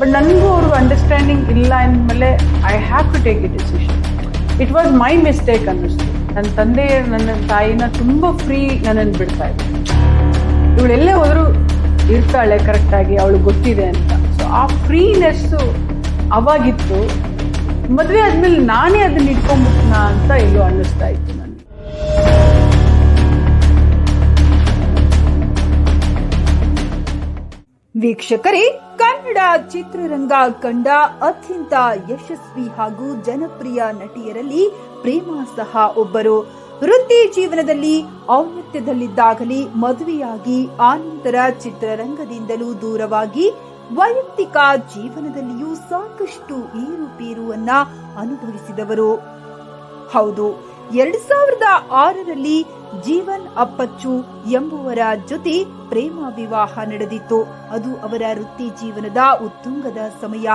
But ನನಗೂ ಅವ್ರಿಗೂ understanding ಇಲ್ಲ ಅಂದಮೇಲೆ I have to take a decision it was my mistake ಅನ್ನಿಸ್ತು. ನನ್ನ ತಂದೆ, ನನ್ನ ತಾಯಿನ ತುಂಬ ಫ್ರೀ ನನ್ನನ್ನು ಬಿಡ್ತಾ ಇದ್ದೆ ಇವಳೆಲ್ಲೇ ಹೋದರೂ ಇರ್ತಾಳೆ ಕರೆಕ್ಟಾಗಿ ಅವಳು ಗೊತ್ತಿದೆ ಅಂತ. ಸೊ ಆ ಫ್ರೀನೆಸ್ಸು ಅವಾಗಿತ್ತು. ಮದುವೆ ಆದಮೇಲೆ ನಾನೇ ಅದನ್ನ ಇಟ್ಕೊಂಡ್ಬಿಟ್ನ ಅಂತ ಇಲ್ಲೋ ಅನ್ನಿಸ್ತಾ ಇತ್ತು ನನಗೆ. ವೀಕ್ಷಕರೇ ಕನ್ನಡ ಚಿತ್ರರಂಗ ಕಂಡ ಅತ್ಯಂತ ಯಶಸ್ವಿ ಹಾಗೂ ಜನಪ್ರಿಯ ನಟಿಯರಲ್ಲಿ ಪ್ರೇಮ ಸಹ ಒಬ್ಬರು. ವೃತ್ತಿ ಜೀವನದಲ್ಲಿ ಔನ್ನತ್ಯದಲ್ಲಿದ್ದಾಗಲೇ ಮದುವೆಯಾಗಿ ಆನಂತರ ಚಿತ್ರರಂಗದಿಂದಲೂ ದೂರವಾಗಿ ವೈಯಕ್ತಿಕ ಜೀವನದಲ್ಲಿಯೂ ಸಾಕಷ್ಟು ಏರುಪೇರುವನ್ನ ಅನುಭವಿಸಿದವರು. ಹೌದು ಎರಡ್ ಸಾವಿರದ ಆರರಲ್ಲಿ ಜೀವನ್ ಅಪ್ಪಚ್ಚು ಎಂಬುವರ ಜೊತೆ ಪ್ರೇಮ ವಿವಾಹ ನಡೆದಿತ್ತು. ಅದು ಅವರ ವೃತ್ತಿ ಜೀವನದ ಉತ್ತುಂಗದ ಸಮಯ.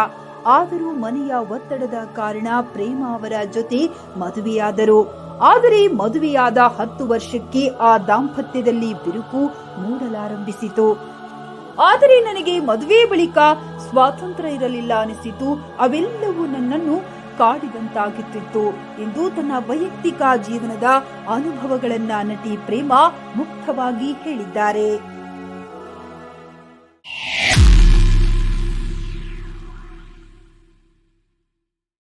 ಆದರೂ ಮನೆಯ ಒತ್ತಡದ ಕಾರಣ ಪ್ರೇಮ ಅವರ ಜೊತೆ ಮದುವೆಯಾದರು. ಆದರೆ ಮದುವೆಯಾದ ಹತ್ತು ವರ್ಷಕ್ಕೆ ಆ ದಾಂಪತ್ಯದಲ್ಲಿ ಬಿರುಕು ಮೂಡಲಾರಂಭಿಸಿತು. ಆದರೆ ನನಗೆ ಮದುವೆ ಬಳಿಕ ಸ್ವಾತಂತ್ರ್ಯ ಇರಲಿಲ್ಲ ಅನಿಸಿತು. ಅವೆಲ್ಲವೂ ನನ್ನನ್ನು ಕಾಡಿದಂತಾಗುತ್ತಿತ್ತು ಎಂದು ತನ್ನ ವೈಯಕ್ತಿಕ ಜೀವನದ ಅನುಭವಗಳನ್ನ ನಟಿ ಪ್ರೇಮ ಮುಕ್ತವಾಗಿ ಹೇಳಿದ್ದಾರೆ.